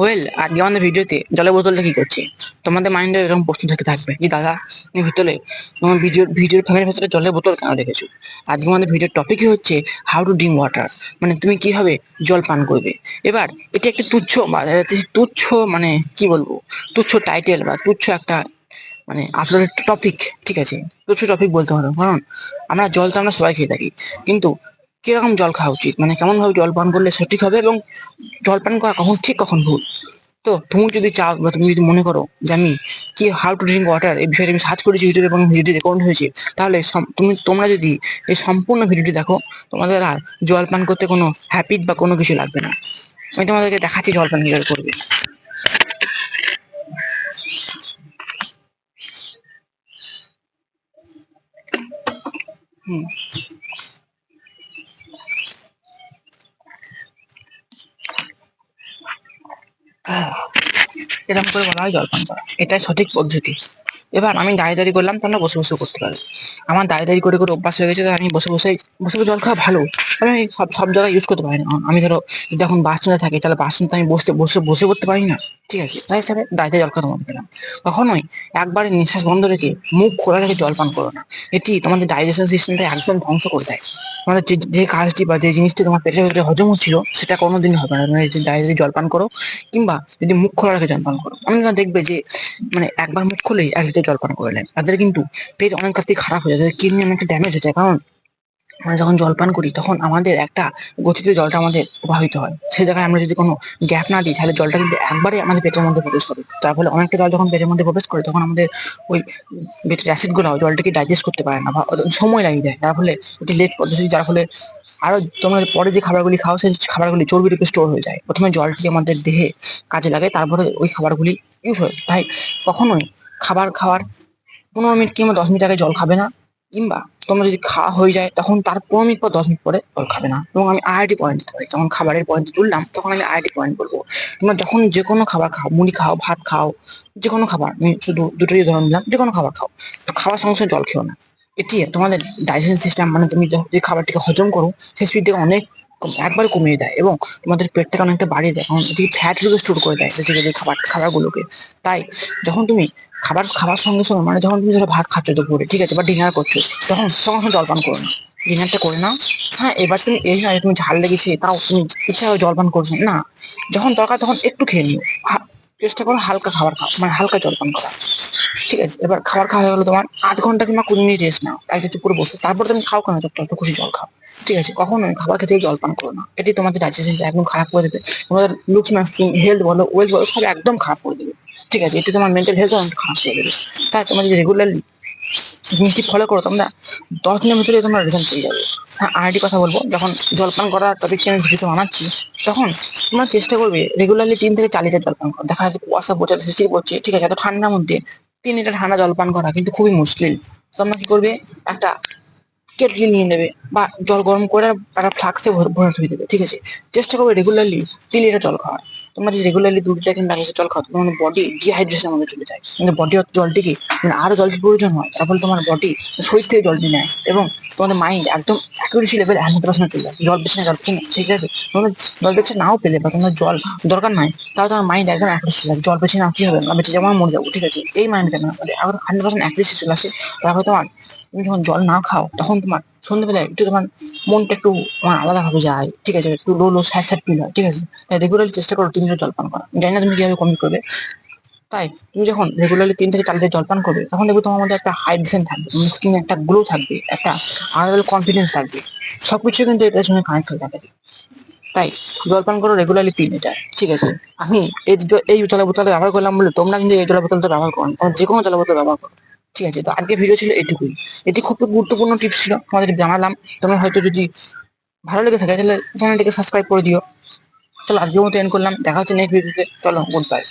Well আজকে আমাদের ভিডিওতে জলের বোতলটা কি করছে? তোমাদের মাইন্ডে এরকম প্রশ্ন থেকে থাকবে যে, দাদা তুমি ভিতরে তোমার ভিডিও ভিডিওর ফ্যামিলির ভিতরে জলের বোতল কেন রেখেছো? আজকে আমাদের ভিডিওর টপিকই হচ্ছে হাউ টু ড্রিঙ্ক ওয়াটার মানে তুমি কীভাবে জল পান করবে? এবার, এটা একটি তুচ্ছ বা তুচ্ছ মানে কি বলব? তুচ্ছ টাইটেল বা তুচ্ছ একটা মানে আপলোডেড টপিক ঠিক আছে? তুচ্ছ টপিক বলতে পারো। কারণ আমরা জল তো আমরা সবাই খেয়ে থাকি। কিন্তু কীরকম জল খাওয়া উচিত? মানে কেমন ভাবে জল পান করলে সঠিক হবে এবং জল পান করা কখন ঠিক কখন ভুল? তো তুমি যদি চাও বা তুমি যদি মনে করো যে আমি কি হাউ টু ড্রিঙ্ক ওয়াটার এই বিষয়ে আমি সার্চ করেছি ইউটিউবে এবং ভিডিওটি রেকর্ড হয়েছে, তাহলে তুমি তোমরা যদি এই সম্পূর্ণ ভিডিওটি দেখো, তোমাদের আর জল পান করতে কোনো হ্যাপিট বা কোনো কিছু লাগবে না। আমি তোমাদেরকে দেখাচ্ছি জল পান কীভাবে করবে। হুম। এরকম করে বলা হয় জলপান করা। এটাই সঠিক পদ্ধতি। এবার আমি দাঁড়িয়ে করলাম, তোমরা বসে বসে করতে পারো। আমার দাঁড়িয়ে করে করে অভ্যাস হয়ে গেছে আমি বসে বসে বসে বসে জল খাওয়া ভালো। আমি সব সব জায়গায় ইউজ করতে পারি না আমি ধরো যদি এখন বাথরুমে থাকি, তাহলে বাথরুমে আমি বসতে, বসে বসে করতে পারি না। ঠিক আছে, তাই হিসাবে দাঁড়িয়ে জল খাওয়া তোমাদের পেলাম কখনোই একবারে নিঃশ্বাস বন্ধ রেখে মুখ খোলা রেখে জল পান করো না। এটি তোমাদের ডাইজেশন সিস্টেমটা একদম ধ্বংস করে দেয়। তোমাদের যে যে কাজটি বা যে জিনিসটি তোমার পেটের ভেতরে হজম হচ্ছিল, সেটা কোনোদিন হবে না। তুমি যদি দাঁড়িয়ে জল পান করো, কিংবা যদি মুখ খোলা রেখে জল পান করো। আমি দেখবে যে মানে একবার মুখ খুলেই এক লিটার জল পান করে নেয় তাদের কিন্তু পেট অনেক কাছ থেকে খারাপ হয়ে যায় তাদের কিডনি অনেকটা ড্যামেজ হয়ে যায়। কারণ আমরা যখন জল পান করি, তখন আমাদের একটা গতিতে জলটা আমাদের প্রভাবিত হয়। সেই জায়গায় আমরা যদি কোনো গ্যাপ না দিই, তাহলে জলটা কিন্তু একবারে আমাদের পেটের মধ্যে প্রবেশ করে। তার ফলে অনেকটা জল যখন পেটের মধ্যে প্রবেশ করে, তখন আমাদের ওই পেটের অ্যাসিডগুলো জলটাকে ডাইজেস্ট করতে পারে না বা সময় লাগিয়ে দেয়। যার ফলে এটি লেট পদ্ধতি, যার ফলে আরও তোমরা পরে যে খাবারগুলি খাও, সেই খাবারগুলি চর্বি রূপে স্টোর হয়ে যায়। প্রথমে জলটি আমাদের দেহে কাজে লাগে তারপরে ওই খাবারগুলি ইউজ হয়। তাই কখনোই খাবার খাওয়ার পনেরো মিনিট কিংবা দশ মিনিট আগে জল খাবে না, কিংবা তোমরা যদি খাওয়া হয়ে যায় তখন তার পনেরো মিনিট পর দশ মিনিট পরে জল খাবে না। এবং আমি আইআইটি পয়েন্ট দিতে পারি। যখন খাবারের পয়েন্ট তুললাম, তখন আমি আইআইটি পয়েন্ট বলব। তোমরা যখন যে কোনো খাবার খাও, মুড়ি খাও, ভাত খাও, যে কোনো খাবার, আমি শুধু দুটোই উদাহরণ দিলাম, যে কোনো খাবার খাও, তো খাওয়ার সঙ্গে সঙ্গে জল খেও না। এটি তোমাদের ডাইজেশন সিস্টেম মানে তুমি যে খাবারটিকে হজম করো, সেই স্পিডটাকে অনেক কম- একবারে কমিয়ে দেয় এবং তোমাদের পেটটাকে অনেকটা বাড়িয়ে দেয়। কারণ এটি ফ্যাট রুগে স্টোর করে দেয় যে খাবার খাবারগুলোকে। তাই যখন তুমি খাবার খাবার সঙ্গে সঙ্গে মানে যখন তুমি ধরো ভাত খাচ্ছ দুপুরে, ঠিক আছে, বা ডিনার করছ, তখন সঙ্গে সঙ্গে জলপান করো না ডিনারটা করে নাও। হ্যাঁ এবার তুমি এই যে তুমি ঝাল লেগেছে, তাও তুমি ইচ্ছা জলপান করছ না। যখন দরকার তখন একটু খেয়ে নিও। চেষ্টা করো হালকা খাবার খাও মানে হালকা জলপান করা। ঠিক আছে? এবার খাবার খাওয়া হয়ে গেলো তোমার আধ ঘণ্টা কিংবা কুড়ি মিনিট রেস্ট নাও। একটু পুরো বসো। তারপর তুমি খাও কেন? যত খুশি জল খাও। ঠিক আছে? কখনো খাবার খেতে জলপান জল পান করো না। এটি তোমাদের ডাইজেশন একদম খারাপ করে দেবে। তোমাদের লুকস না স্কিন হেলথ বলো ওয়েলথ বলো, সব একদম খারাপ করে দেবে। ঠিক আছে? এটি তোমার মেন্টাল হেলথ খারাপ করে দেবে। তাই তোমার যদি রেগুলারলি জিনিসটি ফলো করো, তোমরা দশ দিনের ভিতরে তোমরা রেজাল্ট পেয়ে যাবে। হ্যাঁ আরেকটি কথা বলব, যখন জলপান করার টপিকটি আমি ভিডিওতে বানাচ্ছি তখন তোমরা চেষ্টা করবে রেগুলারলি তিন থেকে চার লিটার জলপান করো। দেখা যাচ্ছে কুয়াশা পড়ছে শিশির পড়ছে, ঠিক আছে, এত ঠান্ডার মধ্যে তিন লিটার ঠান্ডা জলপান করা কিন্তু খুবই মুশকিল। তোমরা কি করবে, একটা কেটলি নিয়ে নেবে বা জল গরম করে একটা ফ্লাক্সে ভরে ধুয়ে দেবে, ঠিক আছে? চেষ্টা করবে রেগুলারলি তিন লিটার জল খাওয়ার। তোমরা যদি রেগুলারলি দু লিটার কিংবা জল খাও তোমার বডি ডিহাইড্রেশনের মধ্যে চলে যায়। কিন্তু বডি জলটিকে মানে আরও জলটির প্রয়োজন হয়, তার ফলে তোমার বডি শরীর থেকে জলটি নেয় এবং তোমাদের মাইন্ড একদম অ্যাকুরেসি লেভেল হান্ড্রেড পার্সেন্ট চলে যায়। জল বেশি না, জল বেশি না সেই হিসাবে তোমরা জল বেশি নাও পেলে বা তোমার জল দরকার নাই তাও তোমার মাইন্ড একদম অ্যাকুরেসি লাগে জল বেশি না, কি হবে? না যাব আর মরে যাব, ঠিক আছে? এই মাইন্ড কেন আবার হান্ড্রেড পার্সেন্ট অ্যাকুরেসি চলে আসে তারপরে তোমার তুমি যখন জল না খাও, তখন তোমার সন্ধ্যেবেলায় একটু তোমার মনটা একটু আলাদা ভাবে যায়, ঠিক আছে, একটু low low sad sad feel হয়, ঠিক আছে, তাই রেগুলারলি চেষ্টা করো তিন লিটার জল পান করা জানি না তুমি কীভাবে কমিট করবে। তাই তুমি যখন রেগুলারলি তিন থেকে চার লিটার জল পান করবে, তখন দেখবে তোমার মধ্যে একটা হাইড্রেশন থাকবে স্কিনে একটা গ্লো থাকবে, একটা আলাদা কনফিডেন্স থাকবে। সবকিছু কিন্তু এটার সঙ্গে কানেক্ট হয়ে যাবে। তাই জল পান করো রেগুলারলি তিন লিটার, ঠিক আছে। আমি এই এই জলের বোতলটা ব্যবহার করলাম বলে তোমরা কিন্তু এই জলের বোতলটা ব্যবহার করো যে কোনো জলের বোতল ব্যবহার করো। ঠিক আছে, তো আজকে ভিডিও ছিল এটুকুই এটি খুব গুরুত্বপূর্ণ টিপস ছিল তোমাদের জানালাম। তোমরা হয়তো যদি ভালো লেগে থাকে, তাহলে চ্যানেলটিকে সাবস্ক্রাইব করে দিও। চলো আজকের মতো এন্ড করলাম। দেখা হচ্ছে নেক্সট ভিডিওতে চলো গুড বাই